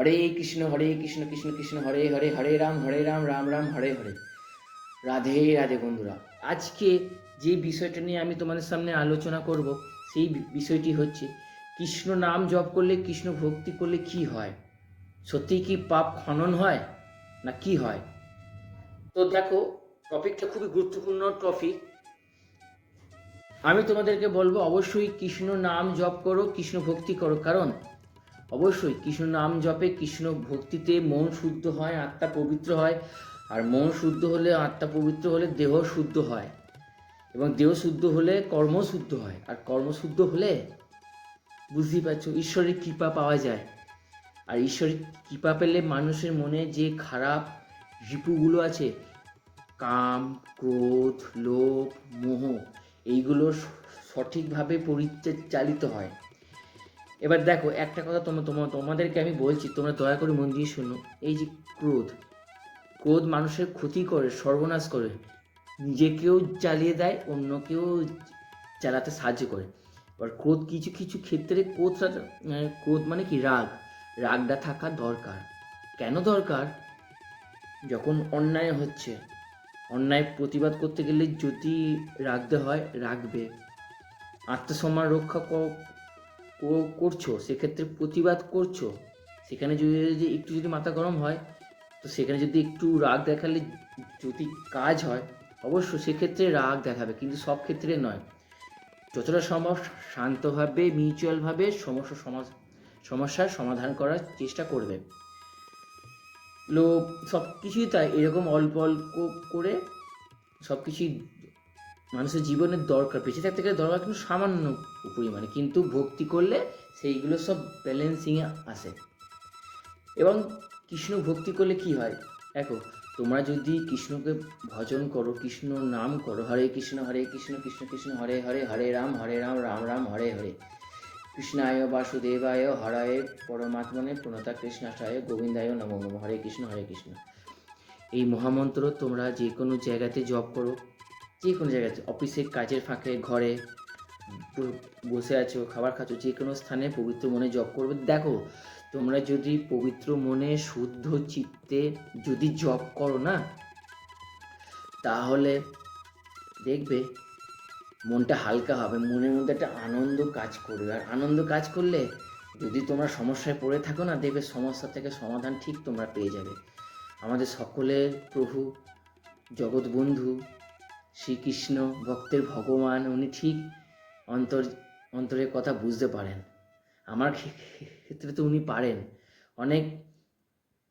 হরে কৃষ্ণ হরে কৃষ্ণ কৃষ্ণ কৃষ্ণ, হরে হরে হরে রাম হরে রাম রাম রাম, হরে হরে। রাধে রাধে বন্ধুরা, আজকে যে বিষয়টা নিয়ে আমি তোমাদের সামনে আলোচনা করব, সেই বিষয়টি হচ্ছে, কৃষ্ণ নাম জপ করলে, কৃষ্ণ ভক্তি করলে কি হয়? সত্যি কি পাপ খনন হয়, না কি হয়? তো দেখো, টপিকটা খুবই গুরুত্বপূর্ণ টপিক। আমি তোমাদেরকে বলব, অবশ্যই কৃষ্ণ নাম জপ করো, কৃষ্ণ ভক্তি করো। কারণ অবশ্যই কৃষ্ণ নাম জপে, কৃষ্ণ ভক্তিতে মন শুদ্ধ হয়, আত্মা পবিত্র হয়। আর মন শুদ্ধ হলে, আত্মা পবিত্র হলে দেহ শুদ্ধ হয়। এবং দেহ শুদ্ধ হলে কর্ম শুদ্ধ হয়। আর কর্ম শুদ্ধ হলে বুঝতেই পারছ, ঈশ্বরের কৃপা পাওয়া যায়। আর ঈশ্বরের কৃপা পেলে মানুষের মনে যে খারাপ রিপুগুলো আছে, কাম, ক্রোধ, লোভ, মোহ, এইগুলো সঠিকভাবে পরিচালিত হয়। এবার দেখো একটা কথা তোমার তোমার তোমাদেরকে আমি বলছি তোমরা দয়া করে মন দিয়ে শোনো। এই যে ক্রোধ ক্রোধ মানুষের ক্ষতি করে সর্বনাশ করে নিজেকেও চালিয়ে দেয় অন্যকেও চালাতে সাহায্য করে। এবার ক্রোধ কিছু কিছু ক্ষেত্রে ক্রোধটা আহ, ক্রোধ মানে কি? রাগ। রাগটা থাকা দরকার। কেন দরকার? যখন অন্যায় হচ্ছে অন্যায় প্রতিবাদ করতে গেলে যদি রাখতে হয় রাখবে আত্মসম্মান রক্ষা করছ, সেক্ষেত্রে প্রতিবাদ করছ। সেখানে যদি যদি একটু যদি মাথা গরম হয়, তো সেখানে যদি একটু রাগ দেখালে যদি কাজ হয়, অবশ্য সেক্ষেত্রে রাগ দেখাবে, কিন্তু সব ক্ষেত্রে নয়। যতটা সম্ভব শান্তভাবে মিউচুয়ালভাবে সমস্যা সমস্যার সমাধান করার চেষ্টা করবে। লোক সব কিছুই তাই, এরকম অল্প অল্প করে সব কিছুই মানুষের জীবনের দরকার, বেঁচে থাকতে গেলে দরকার কিন্তু সামান্য পরিমাণে, কিন্তু ভক্তি করলে সেইগুলো সব ব্যালেন্সিংয়ে আসে। এবং কৃষ্ণ ভক্তি করলে কি হয়? দেখো, তোমরা যদি কৃষ্ণকে ভজন করো, কৃষ্ণ নাম করো, হরে কৃষ্ণ হরে কৃষ্ণ কৃষ্ণ কৃষ্ণ, হরে হরে হরে রাম হরে রাম রাম রাম, হরে হরে। কৃষ্ণায় বাসুদেবায় হরায় পরমাত্মনে প্রণতা কৃষ্ণাশায় গোবিন্দায় নমো নম, হরে কৃষ্ণ হরে কৃষ্ণ। এই মহামন্ত্র তোমরা যে কোনো জায়গাতে জপ করো। যে কোনো জায়গায় অফিসে কাজের ফাঁকে, ঘরে বসে আছো, খাবার খাচ্ছো যে কোনো স্থানে পবিত্র মনে জপ করবে। দেখো, তোমরা যদি পবিত্র মনে, শুদ্ধ চিত্তে যদি জপ করো না, তাহলে দেখবে মনটা হালকা হবে, মনের মধ্যে একটা আনন্দ কাজ করবে। আর আনন্দ কাজ করলে যদি তোমরা সমস্যায় পড়ে থাকো না, দেখবে সমস্যা থেকে সমাধান ঠিক তোমরা পেয়ে যাবে। আমাদের সকলের প্রভু, জগৎবন্ধু শ্রীকৃষ্ণ ভক্তের ভগবান, উনি ঠিক অন্তর, অন্তরের কথা বুঝতে পারেন। আমার ক্ষেত্রে তো উনি পারেন। অনেক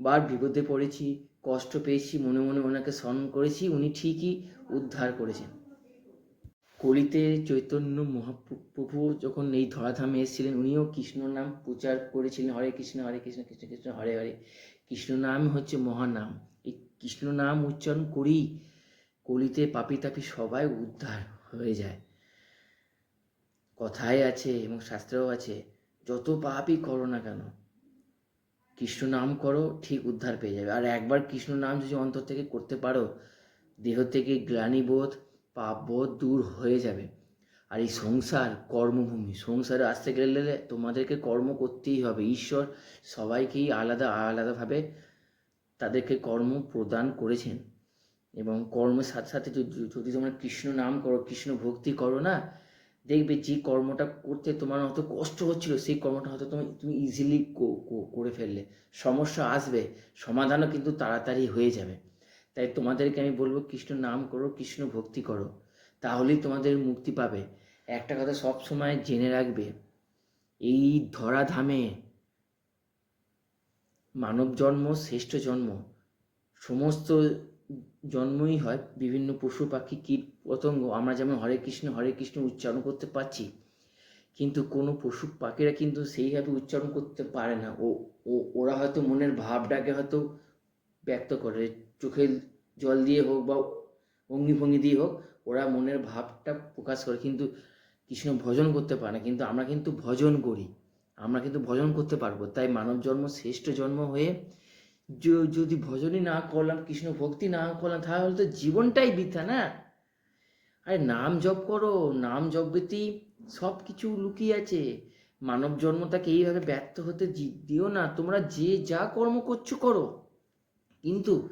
বার বিপদে পড়েছি, কষ্ট পেয়েছি, মনে মনে ওনাকে স্মরণ করেছি, উনি ঠিকই উদ্ধার করেছেন। কলিতে চৈতন্য মহাপ্রভু যখন এই ধরাধামে এসেছিলেন, উনিও কৃষ্ণ নাম প্রচার করেছিলেন, হরে কৃষ্ণ হরে কৃষ্ণ কৃষ্ণ কৃষ্ণ, হরে হরে। কৃষ্ণ নাম হচ্ছে মহানাম। এই কৃষ্ণ নাম উচ্চারণ করি কলিতে পাপি তাপি সবাই উদ্ধার হয়ে যায়। কথায় আছে এবং শাস্ত্রেও আছে, যত পাপই করো না কেন, কৃষ্ণ নাম করো, ঠিক উদ্ধার পেয়ে যাবে। আর একবার কৃষ্ণ নাম যদি অন্তর থেকে করতে পারো, দেহ থেকে গ্লানিবোধ পাপবোধ দূর হয়ে যাবে। আর এই সংসার, কর্মভূমি, সংসারে আসতে গেলে তোমাদেরকে কর্ম করতেই হবে। ঈশ্বর সবাইকেই আলাদা আলাদাভাবে তাদেরকে কর্ম প্রদান করেছেন। এবং কর্মের সাথে সাথে যদি তোমরা কৃষ্ণ নাম করো, কৃষ্ণ ভক্তি করো না, দেখবে যে কর্মটা করতে তোমার হয়তো কষ্ট হচ্ছিল, সেই কর্মটা হয়তো তুমি তুমি ইজিলি করে ফেললে। সমস্যা আসবে, সমাধানও কিন্তু তাড়াতাড়ি হয়ে যাবে। তাই তোমাদেরকে আমি বলব, কৃষ্ণ নাম করো, কৃষ্ণ ভক্তি করো, তাহলেই তোমাদের মুক্তি পাবে। একটা কথা সব সময় জেনে রাখবে, এই ধরাধামে মানব জন্ম, শ্রেষ্ঠ জন্ম, সমস্ত জন্মই হয় বিভিন্ন পশু পাখি, কীট পতঙ্গ। আমরা যেমন হরে কৃষ্ণ হরে কৃষ্ণ উচ্চারণ করতে পারছি, কিন্তু কোনো পশু পাখিরা কিন্তু সেইভাবে উচ্চারণ করতে পারে না। ও, ও- ওরা হয়তো মনের ভাবটাকে হয়তো ব্যক্ত করে। চোখের জল দিয়ে হোক বা অঙ্গি ভঙ্গি দিয়ে হোক, ওরা মনের ভাবটা প্রকাশ করে। কিন্তু কৃষ্ণ ভজন করতে পারে না। কিন্তু আমরা কিন্তু ভজন করি। আমরা কিন্তু ভজন করতে পারব। তাই মানব জন্ম শ্রেষ্ঠ জন্ম হয়ে যদি ভজনই না করলাম, কৃষ্ণ ভক্তি না করলাম, তাহলে তো জীবনটাই বৃথা না? আরে নাম জপ করো, নাম জপেতেই সব কিছু লুকিয়ে আছে। মানব জন্মটাকে এইভাবে ব্যর্থ হতে দিও না। তোমরা যে যা কর্ম করছ করো। কিন্তু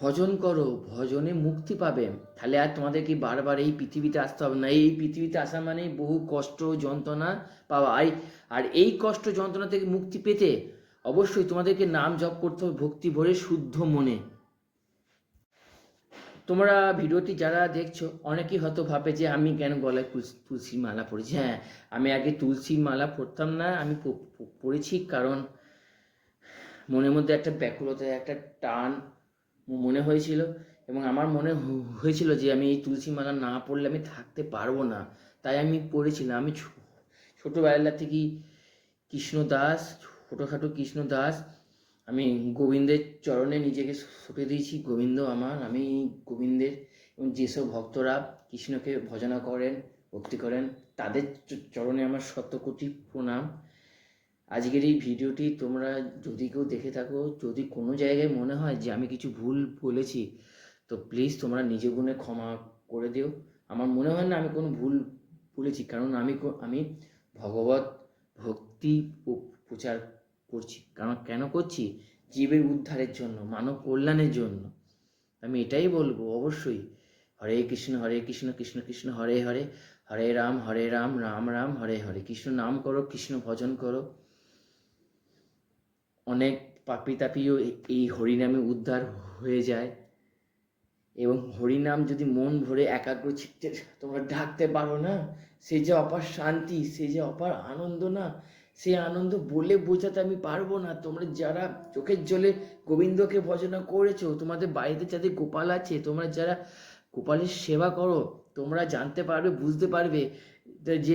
ভজন করো, ভজনে মুক্তি পাবে। তাহলে আর তোমাদেরকে বারবার এই পৃথিবীতে আসতে হবে না। এই পৃথিবীতে আসা মানে বহু কষ্ট, যন্ত্রণা পাওয়া। আর এই কষ্ট, যন্ত্রণা থেকে মুক্তি পেতে অবশ্যই তোমাদেরকে নাম জপ করতে হবে, ভক্তি ভরে শুদ্ধ মনে। তোমরা ভিডিওটি যারা দেখছ, অনেকেই হয়তো ভাবে যে আমি কেন গলায় তুলসী মালা পরেছি। হ্যাঁ আমি আগে তুলসী মালা পরতাম না, আমি প- প- পরেছি কারণ মনের মধ্যে একটা ব্যাকুলতা, একটা টান মনে হয়েছিল এবং আমার মনে হয়েছিল যে আমি এই তুলসী মালা না পড়লে আমি থাকতে পারব না। তাই আমি পড়েছিলাম আমি ছোটোবেলা থেকেই কৃষ্ণ দাস ছোটোখাটো কৃষ্ণ দাস, আমি গোবিন্দের চরণে নিজেকে ছুটে দিয়েছি। গোবিন্দ আমার, আমি গোবিন্দের এবং যেসব ভক্তরা কৃষ্ণকে ভজনা করেন, ভক্তি করেন, তাদের চরণে আমার শতকোটি প্রণাম। আজকের এই ভিডিওটি তোমরা যদি কেউ দেখে থাকো, যদি কোনো জায়গায় মনে হয় যে আমি কিছু ভুল বলেছি, তো প্লিজ তোমরা নিজে গুণে ক্ষমা করে দিও। আমার মনে হয় না আমি কোনো ভুল বলেছি, কারণ আমি আমি ভগবত ভক্তি প্রচার করছি। কারণ কেন করছি? জীবের উদ্ধারের জন্য, মানব কল্যাণের জন্য। আমি এটাই বলব অবশ্যই। হরে কৃষ্ণ হরে কৃষ্ণ কৃষ্ণ কৃষ্ণ, হরে হরে। হরে রাম হরে রাম রাম রাম, হরে হরে। কৃষ্ণ নাম করো, কৃষ্ণ ভজন করো। অনেক পাপি তাপিও এই হরিনামে উদ্ধার হয়ে যায়। এবং হরিনাম যদি মন ভরে একাগ্র চিত্তে তোমরা ডাকতে পারো না, সে যে অপার শান্তি, সে যে অপার আনন্দ না সেই আনন্দ বলে বোঝাতে আমি পারব না। তোমরা যারা চোখের জলে গোবিন্দকে ভজনা করেছ, তোমাদের বাড়িতে যাদের গোপাল আছে, তোমরা যারা গোপালের সেবা করো, তোমরা জানতে পারবে, বুঝতে পারবে যে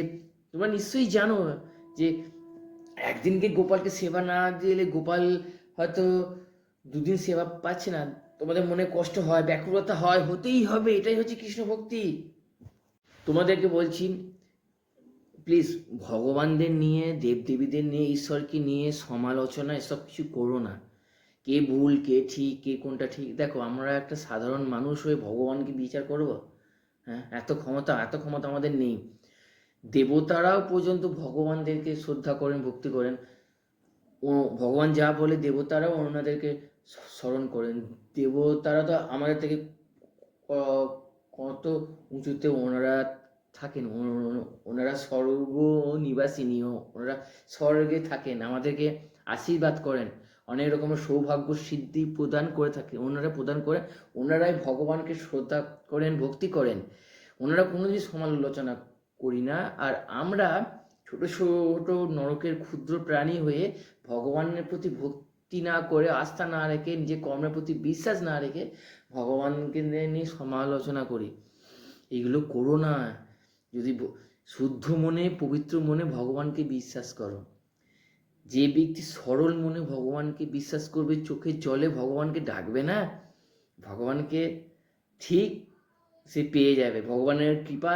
তোমরা নিশ্চয়ই জানো যে একদিনকে গোপালকে সেবা না দিলে গোপাল হয়তো দুদিন সেবা পাচ্ছে না। তোমাদের মনে কষ্ট হয় ব্যাকুলতা হয়, হতেই হবে, এটাই হচ্ছে কৃষ্ণ ভক্তি তোমাদেরকে বলছি প্লিজ ভগবানদের নিয়ে, দেবদেবীদের নিয়ে, ঈশ্বরকে নিয়ে সমালোচনা, এসব কিছু করো না। কে ভুল, কে ঠিক, কে কোনটা ঠিক? দেখো, আমরা একটা সাধারণ মানুষ হয়ে ভগবানকে বিচার করব? হ্যাঁ এত ক্ষমতা এত ক্ষমতা আমাদের নেই। দেবতারাও পর্যন্ত ভগবানদেরকে শ্রদ্ধা করেন, ভক্তি করেন। ও, ভগবান যা বলে, দেবতারাও ওনাদেরকে স্মরণ করেন। দেবতারা তো আমাদের থেকে কত উঁচুতে, ওনারা থাকেন। ওনারা স্বর্গ নিবাসিনী ও ওনারা স্বর্গে থাকেন, আমাদেরকে আশীর্বাদ করেন। অনেক রকমের সৌভাগ্য সিদ্ধি প্রদান করে থাকে। ওনারা প্রদান করে, ওনারাই ভগবানকে শ্রদ্ধা করেন, ভক্তি করেন। ওনারা কোনোদিন সমালোচনা করি না। আর আমরা ছোট ছোট নরকের ক্ষুদ্র প্রাণী হয়ে ভগবানের প্রতি ভক্তি না করে, আস্থা না রেখে, নিজের কর্মের প্রতি বিশ্বাস না রেখে ভগবানকে নিয়ে সমালোচনা করি। এগুলো করো না। যদি শুদ্ধ মনে, পবিত্র মনে ভগবানকে বিশ্বাস করো। যে ব্যক্তি সরল মনে ভগবানকে বিশ্বাস করবে চোখের জলে ভগবানকে ডাকবে না, ভগবানকে ঠিক সে পেয়ে যাবে। ভগবানের কৃপা,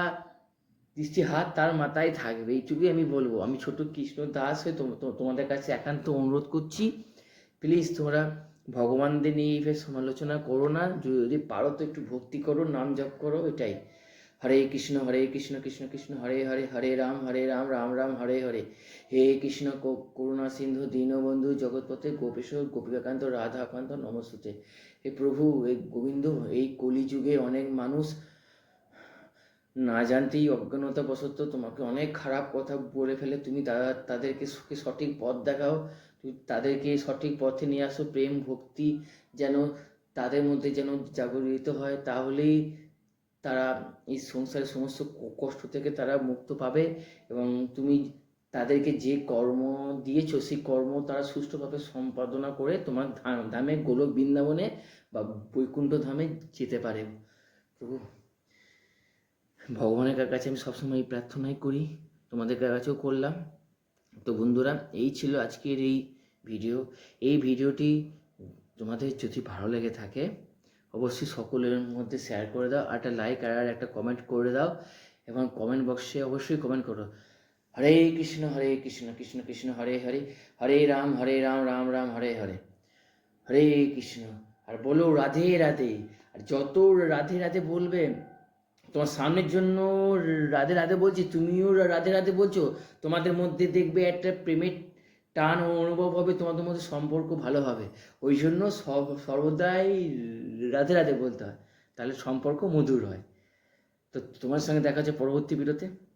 দৃষ্টি, হাত তার মাথায় থাকবে। এইটুকুই আমি বলব, আমি ছোট কৃষ্ণ দাস হয়ে তোমাদের কাছে একান্ত অনুরোধ করছি প্লিজ তোমরা ভগবানদের নিয়ে সমালোচনা করো না। যদি পারো তো একটু ভক্তি করো, নাম জপ করো, এটাই। হরে কৃষ্ণ হরে কৃষ্ণ কৃষ্ণ কৃষ্ণ, হরে হরে হরে রাম হরে রাম রাম রাম, হরে হরে। হে কৃষ্ণ করুণা সিন্ধু, দীনবন্ধু, জগৎপথে গোপেশ্বর গোপিকাকান্ত রাধাকান্ত, নমস্তুতে। হে প্রভু এই গোবিন্দ, এই কলিযুগে অনেক মানুষ না জানতেই অজ্ঞানতা অজ্ঞানতাবশত তোমাকে অনেক খারাপ কথা বলে ফেলে। তুমি তাদেরকে সুখে সঠিক পথ দেখাও, তুমি তাদেরকে সঠিক পথে নিয়ে আসো। প্রেম ভক্তি যেন তাদের মধ্যে যেন জাগরিত হয়, তাহলেই তারা এই সংসারের সমস্ত কষ্ট থেকে তারা মুক্ত পাবে এবং তুমি তাদেরকে যে কর্ম দিয়েছ, সেই কর্ম তারা সুষ্ঠুভাবে সম্পাদনা করে তোমার ধামে গোলক বৃন্দাবনে বা বৈকুণ্ঠ ধামে যেতে পারে। প্রভু, ভগবানের কাছে আমি সবসময় এই প্রার্থনাই করি। তোমাদের কাছেও করলাম। তো বন্ধুরা, এই ছিল আজকের এই ভিডিও। এই ভিডিওটি তোমাদের যদি ভালো লেগে থাকে অবশ্যই সকলের মধ্যে শেয়ার করে দাও, আর একটা লাইক আর একটা কমেন্ট করে দাও, এবং কমেন্ট বক্সে অবশ্যই কমেন্ট করো। হরে কৃষ্ণ হরে কৃষ্ণ কৃষ্ণ কৃষ্ণ, হরে হরে হরে রাম হরে রাম রাম রাম, হরে হরে হরে কৃষ্ণ। আর বলো রাধে রাধে, আর যত রাধে রাধে বলবে, তোমার সামনের জন্য রাধে রাধে বলছি, তুমিও রাধে রাধে বলছো, তোমাদের মধ্যে দেখবে একটা প্রেমের টান ও অনুভব হবে, তোমাদের মধ্যে সম্পর্ক ভালো হবে। ওই জন্য সব- সর্বদাই রাধে রাতে বলতে হয়। তাহলে সম্পর্ক মধুর হয়। তো তোমার সঙ্গে দেখা হচ্ছে পরবর্তী বিরতে।